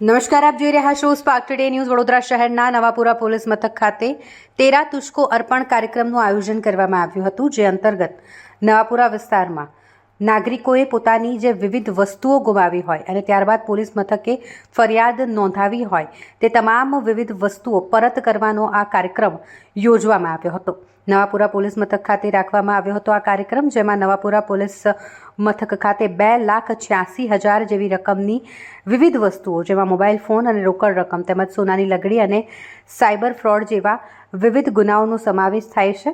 નમસ્કાર, આપ જોઈ રહ્યા છો સ્પાર્ક ટુડે ન્યૂઝ વડોદરા શહેરના નવાપુરા પોલીસ મથક ખાતે તેરા તુષ્કો અર્પણ કાર્યક્રમનું આયોજન કરવામાં આવ્યું હતું, જે અંતર્ગત નવાપુરા વિસ્તારમાં નાગરિકોએ પોતાની જે વિવિધ વસ્તુઓ ગુમાવી હોય અને ત્યારબાદ પોલીસ મથકે ફરિયાદ નોંધાવી હોય, તે તમામ વિવિધ વસ્તુઓ પરત કરવાનો આ કાર્યક્રમ યોજવામાં આવ્યો હતો. નવાપુરા પોલીસ મથક ખાતે રાખવામાં આવ્યો હતો આ કાર્યક્રમ, જેમાં નવાપુરા પોલીસ મથક ખાતે બે લાખ છ્યાસી હજાર જેવી રકમની વિવિધ વસ્તુઓ, જેમાં મોબાઈલ ફોન અને રોકડ રકમ તેમજ સોનાની લગડી અને સાયબર ફ્રોડ જેવા વિવિધ ગુનાઓનો સમાવેશ થાય છે.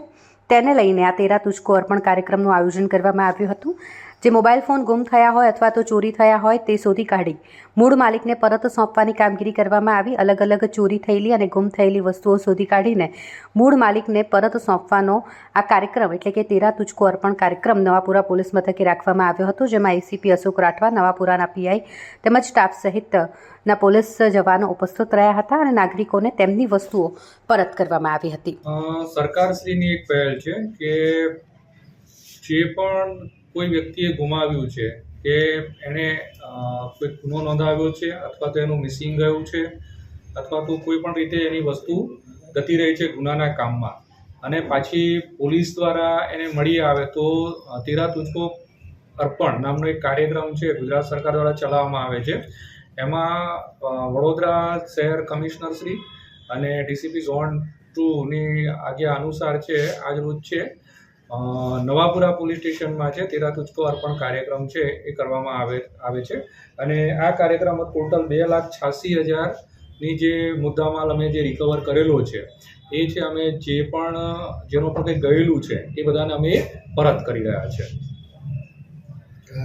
તેને લઈને આ તેરા તુષ્કો અર્પણ કાર્યક્રમનું આયોજન કરવામાં આવ્યું હતું. જે મોબાઈલ ફોન ગુમ થયા હોય અથવા તો ચોરી થયા હોય તે શોધી કાઢી. મૂળ માલિકને પરત સોંપવાની કામગીરી કરવામાં આવી અલગ અલગ ચોરી થયેલી અને ગુમ થયેલી વસ્તુઓ શોધી કાઢીને મૂળ માલિકને પરત સોંપવાનો આ કાર્યક્રમ, એટલે કે તેરા તુચકો અર્પણ કાર્યક્રમ નવાપુરા પોલીસ મથકે રાખવામાં આવ્યો હતો, જેમાં એસીપી અશોક રાઠવા, નવાપુરાના પીઆઈ તેમજ સ્ટાફ સહિતના પોલીસ જવાનો ઉપસ્થિત રહ્યા હતા અને નાગરિકોને તેમની વસ્તુઓ પરત કરવામાં આવી હતી. સરકારશ્રીની એક પહેલ છે કે જે પણ કોઈ વ્યક્તિએ ગુમાવ્યું છે કે એણે કોઈ ગુનો નોંધાવ્યો છે અથવા તો એનું મિસિંગ ગયું છે અથવા તો કોઈ પણ રીતે એની વસ્તુ જતી રહી છે ગુનાના કામમાં. અને પાછી પોલીસ દ્વારા એને મળી આવે તો તીરા તુજકો અર્પણ નામનો એક કાર્યક્રમ છે ગુજરાત સરકાર દ્વારા ચલાવવામાં આવે છે. એમાં વડોદરા શહેર કમિશનર શ્રી અને ડીસીપી ઝોન ટુની આજ્ઞા અનુસાર છે આજ રોજ છે નવાપુરા પોલીસ સ્ટેશનમાં છે. તેરા તુચકો અર્પણ કાર્યક્રમ છે એ કરવામાં આવે આવે છે. અને આ કાર્યક્રમમાં ટોટલ બે લાખ છ્યાસી હજારની જે મુદ્દામાલ અમે જે રિકવર કરેલો છે એ છે અમે જે પણ જેનું પણ કંઈ ગયેલું છે એ બધાને અમે પરત કરી રહ્યા છે.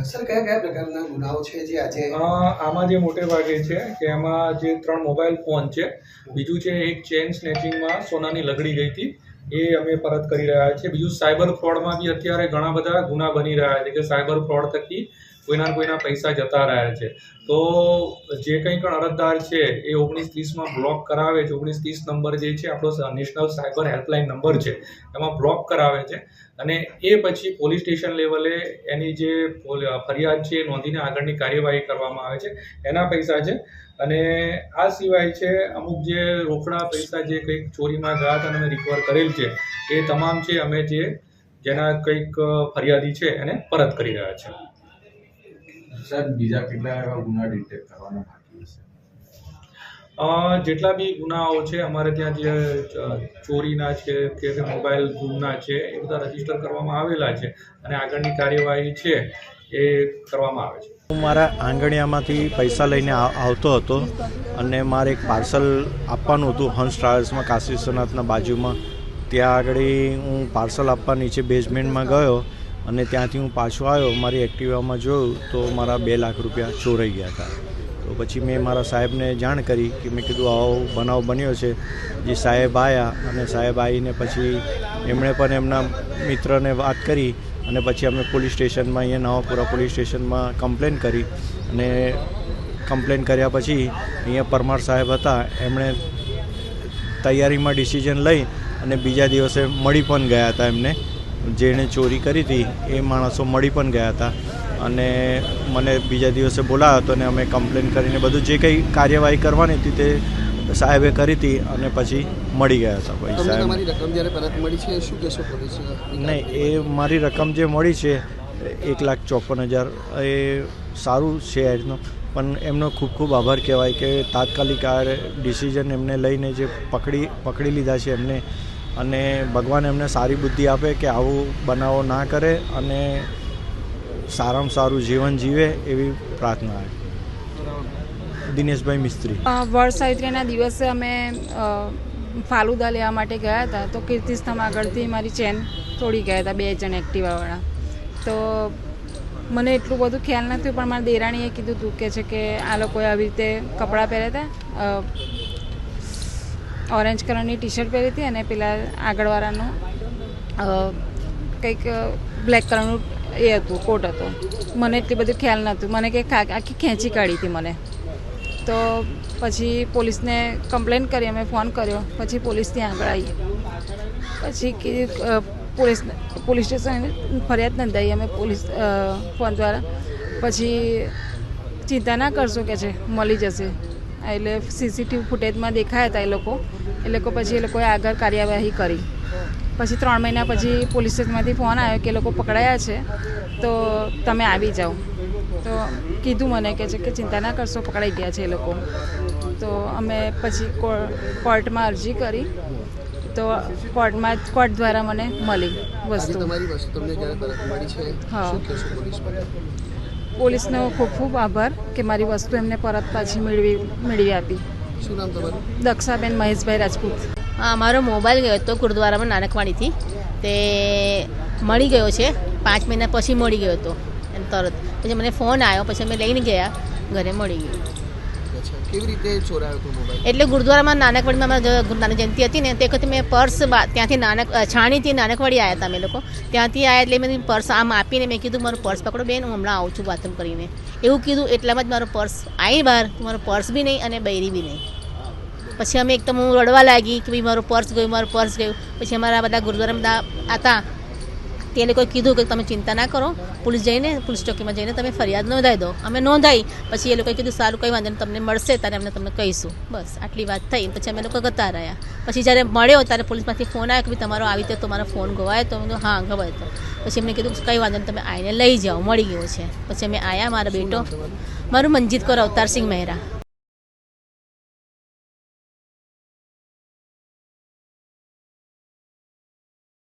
સર કયા કયા પ્રકારના ગુનાઓ છે જે આજે આમાં જે મોટે ભાગે છે કે એમાં જે ત્રણ મોબાઈલ ફોન છે. બીજું છે એક ચેન સ્નેચિંગમાં સોનાની લગડી ગઈ હતી. એ અમે પરત કરી રહ્યા છીએ. બીજું સાયબર ફ્રોડમાં બી અત્યારે ઘણા બધા ગુના બની રહ્યા છે કે સાયબર ફ્રોડ થકી કોઈના કોઈના પૈસા જતા રહ્યા છે. તો જે કંઈ પણ અરજદાર છે, એ ઓગણીસ ત્રીસમાં બ્લોક કરાવે છે. ઓગણીસ ત્રીસ નંબર જે છે, આપણો નેશનલ સાયબર હેલ્પલાઇન નંબર છે, એમાં બ્લોક કરાવે છે. અને એ પછી પોલીસ સ્ટેશન લેવલે એની જે ફરિયાદ છે, એ નોંધીને આગળની કાર્યવાહી કરવામાં આવે છે. એના પૈસા છે. અને આ સિવાય છે, અમુક જે રોકડા પૈસા જે કંઈક ચોરીમાં ગયા હતા અમે રિકવર કરેલ છે, એ તમામ છે, અમે જે જેના કંઈક ફરિયાદી છે, એને પરત કરી રહ્યા છે. સાહેબ બીજા કેટલા એવા ગુના ડિટેક્ટ કરવાના બાકી હશે? જેટલા બી ગુનાઓ છે અમારે ત્યાં જે ચોરીના છે કે કે મોબાઈલ ગુમના છે એ બધા રજિસ્ટર કરવામાં આવેલા છે અને આગળની કાર્યવાહી છે એ કરવામાં આવે છે. હું મારા આંગણિયામાંથી પૈસા લઈને આવતો હતો અને મારે એક પાર્સલ આપવાનું હતું હંસ ટ્રાવેલ્સમાં કાશી વિશ્વનાથના બાજુમાં. ત્યાં આગળ હું પાર્સલ આપવા નીચે બેઝમેન્ટમાં ગયો અને ત્યાંથી હું પાછો આવ્યો, મારી એક્ટિવામાં જોયું તો મારા બે લાખ રૂપિયા ચોરાઈ ગયા હતા. તો પછી મેં મારા સાહેબને જાણ કરી કે મેં કીધું, આવો બનાવ બન્યો છે. જે સાહેબ આવ્યા અને સાહેબ આવીને પછી એમણે પણ એમના મિત્રને વાત કરી અને પછી અમે પોલીસ સ્ટેશનમાં અહીંયા નવાપુરા પોલીસ સ્ટેશનમાં કમ્પ્લેન કરી અને કમ્પ્લેન કર્યા પછી અહીંયા પરમાર સાહેબ હતા, એમણે તૈયારીમાં ડિસિઝન લઈ અને બીજા દિવસે મળી પણ ગયા હતા એમને. જેણે ચોરી કરી હતી એ માણસો મળી પણ ગયા હતા. અને મને બીજા દિવસે બોલાવ્યો હતો અને અમે કમ્પ્લેન કરીને બધું જે કંઈ કાર્યવાહી કરવાની હતી તે સાહેબે કરી હતી અને પછી મળી ગયા હતા ભાઈ પોલીસ? નહીં એ મારી રકમ જે મળી છે એક લાખ ચોપન હજાર એ સારું છે એનો પણ એમનો ખૂબ ખૂબ આભાર કહેવાય કે તાત્કાલિક આ ડિસિઝન એમને લઈને જે પકડી પકડી લીધા છે એમને અને ભગવાન એમને સારી બુદ્ધિ આપે કે આવું બનાવો ના કરે અને સારામાં સારું જીવન જીવે એવી પ્રાર્થના દિનેશભાઈ મિસ્ત્રી. વડ સાવિત્રીના દિવસે અમે ફાલુદા લેવા માટે ગયા હતા. તો કીર્તિસ્તંભ આગળથી મારી ચેન તોડી ગયા હતા, બે જણ એક્ટિવાવાળા. તો મને એટલું બધું ખ્યાલ નથી પણ મારા દેરાણીએ કીધું હતું કે છે કે આ લોકોએ આવી રીતે કપડાં પહેર્યા હતા. ઓરેન્જ કલરની ટી શર્ટ પહેરી હતી અને પેલા આગળવાળાનું કંઈક બ્લેક કલરનું એ હતું, કોટ હતો. મને એટલી બધું ખ્યાલ નહોતું. મને કે આખી ખેંચી કાઢી હતી મને. તો પછી પોલીસને કમ્પ્લેન કરી, અમે ફોન કર્યો. પછી પોલીસ ત્યાં આગળ આવી પછી કીધું પોલીસ પોલીસ સ્ટેશન ફરિયાદ નોંધાવી અમે પોલીસ ફોન દ્વારા. પછી ચિંતા ના કરશો કે છે, મળી જશે. એટલે સીસીટીવી ફૂટેજમાં દેખાયા હતા એ લોકો. એ લોકો પછી એ લોકોએ આગળ કાર્યવાહી કરી. પછી ત્રણ મહિના પછી પોલીસ સ્ટેશનમાંથી ફોન આવ્યો કે એ લોકો પકડાયા છે તો તમે આવી જાઓ. તો કીધું મને કે છે કે ચિંતા ના કરશો પકડાઈ ગયા છે એ લોકો. તો અમે પછી કો- કોર્ટમાં અરજી કરી. તો કોર્ટમાં કોર્ટ દ્વારા મને મળી વસ્તુ. તમારી વસ્તુ તમને જ્યારે પરત મળી છે હા. પોલીસનો ખૂબ ખૂબ આભાર કે મારી વસ્તુ એમને પરત પાછી મેળવી મેળવી આપી. શું નામ તમારું? દક્ષાબેન મહેશભાઈ રાજપૂત. હા મારો મોબાઈલ ગયો હતો ગુરુદ્વારામાં નાનકવાડીથી. તે મળી ગયો છે. પાંચ મહિના પછી મળી ગયો હતો. એમ તરત. પછી મને ફોન આવ્યો પછી અમે લઈને ગયા. ઘરે મળી ગયું. એટલે ગુરુદ્વારામાં નાનકવાડીમાં અમારા જે જયંતિ હતી ને, તે વખતે મેં પર્સ ત્યાંથી નાનક છાણીથી નાનકવાડી આવ્યા હતા અમે લોકો. ત્યાંથી આવ્યા એટલે મેં પર્સ આમ આપીને મેં કીધું, મારું પર્સ પકડો બેન, હું હમણાં આવું છું બાથરૂમ કરીને. એવું કીધું, એટલામાં જ મારો પર્સ આવી બહાર, મારો પર્સ બી નહીં અને બૈરી બી નહીં. પછી અમે એકદમ હું રડવા લાગી કે ભાઈ મારું પર્સ ગયું, મારું પર્સ ગયું. પછી અમારા બધા ગુરુદ્વારા બધા હતા. તે લોકોએ કીધું કે તમે ચિંતા ના કરો, પોલીસ જઈને, પોલીસ ચોકીમાં જઈને તમે ફરિયાદ નોંધાવી દો. અમે નોંધાઈ, પછી એ લોકોએ કીધું, સારું, કંઈ વાંધો તમને મળશે ત્યારે અમે તમને કહીશું. બસ, આટલી વાત થઈ, પછી અમે લોકો ગતા રહ્યા. પછી જ્યારે મળ્યો, ત્યારે પોલીસમાંથી ફોન આવ્યો કે તમારો આવી રીતે તમારો ફોન ગવાયો તો? મેં હા, ગવાયો તો. પછી એમને કીધું, કંઈ વાંધો તમે આવીને લઈ જાઓ, મળી ગયો છે. પછી અમે આવ્યા મારો બેટો, મારું મનજીત કોર અવતારસિંહ મહેરા.